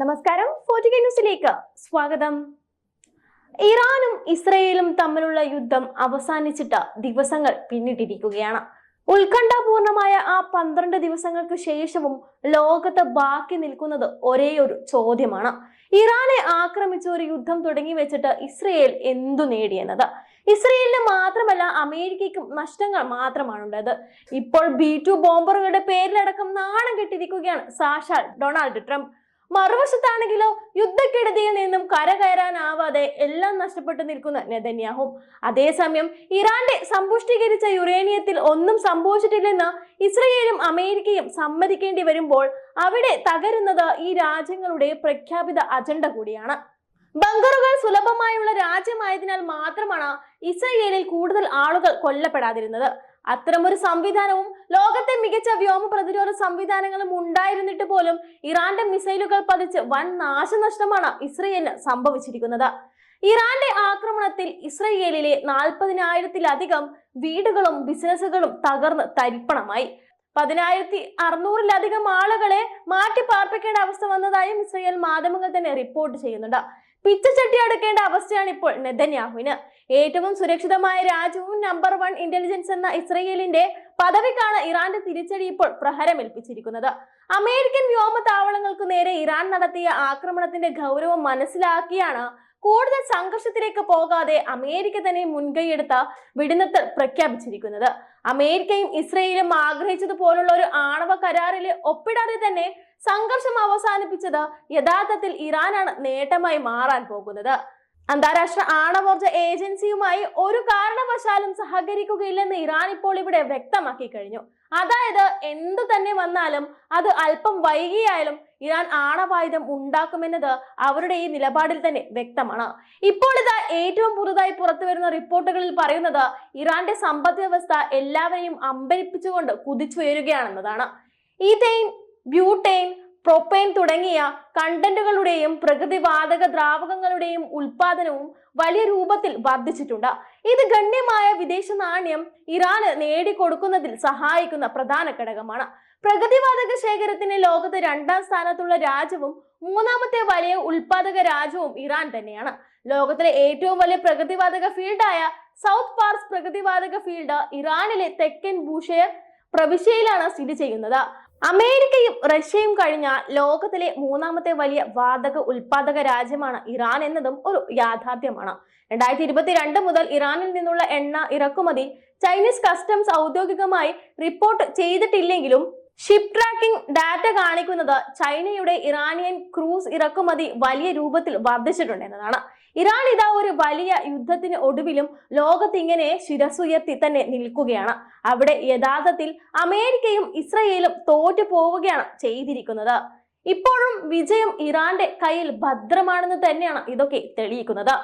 നമസ്കാരം. ന്യൂസിലേക്ക് സ്വാഗതം. ഇറാനും ഇസ്രയേലും തമ്മിലുള്ള യുദ്ധം അവസാനിച്ചിട്ട് ദിവസങ്ങൾ പിന്നിട്ടിരിക്കുകയാണ്. ഉത്കണ്ഠാപൂർണമായ ആ പന്ത്രണ്ട് ദിവസങ്ങൾക്ക് ശേഷവും ലോകത്ത് ബാക്കി നിൽക്കുന്നത് ഒരേ ഒരു ചോദ്യമാണ്. ഇറാനെ ആക്രമിച്ച ഒരു യുദ്ധം തുടങ്ങി വെച്ചിട്ട് ഇസ്രയേൽ എന്തു നേടിയെന്നത് ഇസ്രയേലിന് മാത്രമല്ല അമേരിക്കയ്ക്കും നഷ്ടങ്ങൾ മാത്രമാണുള്ളത് ഇപ്പോൾ ബി ടു ബോംബറുകളുടെ പേരിലടക്കം നാണം കെട്ടിരിക്കുകയാണ് സാക്ഷാൽ ഡൊണാൾഡ് ട്രംപ്. മറുവശത്താണെങ്കിലോ യുദ്ധക്കെടുതിയിൽ നിന്നും കരകയറാനാവാതെ എല്ലാം നഷ്ടപ്പെട്ടു നിൽക്കുന്ന നെതന്യാഹു അതേസമയം ഇറാന്റെ സമ്പുഷ്ടീകരിച്ച യുറേനിയത്തിൽ ഒന്നും സംഭവിച്ചിട്ടില്ലെന്ന് ഇസ്രയേലും അമേരിക്കയും സമ്മതിക്കേണ്ടി വരുമ്പോൾ അവിടെ തകരുന്നത് ഈ രാജ്യങ്ങളുടെ പ്രഖ്യാപിത അജണ്ട കൂടിയാണ്. ബങ്കറുകൾ സുലഭമായുള്ള രാജ്യമായതിനാൽ മാത്രമാണ് ഇസ്രയേലിൽ കൂടുതൽ ആളുകൾ കൊല്ലപ്പെടാതിരുന്നത്. അത്തരമൊരു സംവിധാനവും ലോകത്തെ മികച്ച വ്യോമ പ്രതിരോധ സംവിധാനങ്ങളും ഉണ്ടായിരുന്നിട്ട് പോലും ഇറാന്റെ മിസൈലുകൾ പതിച്ച് വൻ നാശനഷ്ടമാണ് ഇസ്രയേലിന് സംഭവിച്ചിരിക്കുന്നത്. ഇറാന്റെ ആക്രമണത്തിൽ ഇസ്രയേലിലെ നാൽപ്പതിനായിരത്തിലധികം വീടുകളും ബിസിനസ്സുകളും തകർന്ന് തരിപ്പണമായി. പതിനായിരത്തി അറുന്നൂറിലധികം ആളുകളെ മാറ്റി പാർപ്പിക്കേണ്ട അവസ്ഥ വന്നതായും ഇസ്രയേൽ മാധ്യമങ്ങൾ തന്നെ റിപ്പോർട്ട് ചെയ്യുന്നുണ്ട്. പിച്ചച്ചട്ടി അടക്കേണ്ട അവസ്ഥയാണ് ഇപ്പോൾ നെതന്യാഹുവിന്. ഏറ്റവും സുരക്ഷിതമായ രാജ്യവും നമ്പർ വൺ ഇന്റലിജൻസ് എന്ന ഇസ്രയേലിന്റെ പദവിക്കാണ് ഇറാന്റെ തിരിച്ചടി ഇപ്പോൾ പ്രഹരമേൽപ്പിച്ചിരിക്കുന്നത്. അമേരിക്കൻ വ്യോമ താവളങ്ങൾക്ക് നേരെ ഇറാൻ നടത്തിയ ആക്രമണത്തിന്റെ ഗൗരവം മനസ്സിലാക്കിയാണ് കൂടുതൽ സംഘർഷത്തിലേക്ക് പോകാതെ അമേരിക്ക തന്നെ മുൻകൈയെടുത്ത വെടിനിർത്തൽ പ്രഖ്യാപിച്ചിരിക്കുന്നത്. അമേരിക്കയും ഇസ്രയേലും ആഗ്രഹിച്ചതുപോലുള്ള ഒരു ആണവ കരാറിൽ ഒപ്പിടാതെ തന്നെ സംഘർഷം അവസാനിപ്പിച്ചത് യഥാർത്ഥത്തിൽ ഇറാനാണ് നേട്ടമായി മാറാൻ പോകുന്നത്. അന്താരാഷ്ട്ര ആണവോർജ ഏജൻസിയുമായി ഒരു കാരണവശാലും സഹകരിക്കുകയില്ലെന്ന് ഇറാൻ ഇപ്പോൾ ഇവിടെ വ്യക്തമാക്കി കഴിഞ്ഞു. അതായത് എന്തു തന്നെ വന്നാലും അത് അല്പം വൈകിയായാലും ഇറാൻ ആണവായുധം ഉണ്ടാക്കുമെന്നത് അവരുടെ ഈ നിലപാടിൽ തന്നെ വ്യക്തമാണ്. ഇപ്പോൾ ഏറ്റവും പുതുതായി പുറത്തു വരുന്ന റിപ്പോർട്ടുകളിൽ പറയുന്നത് ഇറാന്റെ സമ്പദ് വ്യവസ്ഥ എല്ലാവരെയും അമ്പരിപ്പിച്ചുകൊണ്ട് കുതിച്ചുയരുകയാണെന്നതാണ്. ഈതെയിൻ ബ്യൂട്ടെയിൻ പ്രൊപ്പെയിൻ തുടങ്ങിയ കണ്ടന്റുകളുടെയും പ്രകൃതിവാതക ദ്രാവകങ്ങളുടെയും ഉൽപാദനവും വലിയ രൂപത്തിൽ വർദ്ധിച്ചിട്ടുണ്ട്. ഇത് ഗണ്യമായ വിദേശ നാണ്യം ഇറാന് നേടിക്കൊടുക്കുന്നതിൽ സഹായിക്കുന്ന പ്രധാന ഘടകമാണ്. പ്രകൃതിവാതക ശേഖരത്തിന് ലോകത്ത് രണ്ടാം സ്ഥാനത്തുള്ള രാജ്യവും മൂന്നാമത്തെ വലിയ ഉൽപാദക രാജ്യവും ഇറാൻ തന്നെയാണ്. ലോകത്തിലെ ഏറ്റവും വലിയ പ്രകൃതിവാതക ഫീൽഡായ സൗത്ത് പാർസ് പ്രകൃതിവാതക ഫീൽഡ് ഇറാനിലെ തെക്കൻ ബൂഷയർ പ്രവിശ്യയിലാണ് സ്ഥിതി ചെയ്യുന്നത്. അമേരിക്കയും റഷ്യയും കഴിഞ്ഞ ലോകത്തിലെ മൂന്നാമത്തെ വലിയ വാതക ഉൽപാദക രാജ്യമാണ് ഇറാൻ എന്നതും ഒരു യാഥാർത്ഥ്യമാണ്. രണ്ടായിരത്തി ഇരുപത്തിരണ്ട് മുതൽ ഇറാനിൽ നിന്നുള്ള എണ്ണ ഇറക്കുമതി ചൈനീസ് കസ്റ്റംസ് ഔദ്യോഗികമായി റിപ്പോർട്ട് ചെയ്തിട്ടില്ലെങ്കിലും ഷിപ്പ് ട്രാക്കിംഗ് ഡാറ്റ കാണിക്കുന്നത് ചൈനയുടെ ഇറാനിയൻ ക്രൂസ് ഇറക്കുമതി വലിയ രൂപത്തിൽ വർദ്ധിച്ചിട്ടുണ്ട് എന്നതാണ് ഇറാൻ ഇതാ ഒരു വലിയ യുദ്ധത്തിന് ഒടുവിലും ലോകത്ത് ഇങ്ങനെ ശിരസുയർത്തി തന്നെ നിൽക്കുകയാണ്. അവിടെ യഥാർത്ഥത്തിൽ അമേരിക്കയും ഇസ്രയേലും തോറ്റു പോവുകയാണ് ചെയ്തിരിക്കുന്നത്. ഇപ്പോഴും വിജയം ഇറാന്റെ കയ്യിൽ ഭദ്രമാണെന്ന് തന്നെയാണ് ഇതൊക്കെ തെളിയിക്കുന്നത്.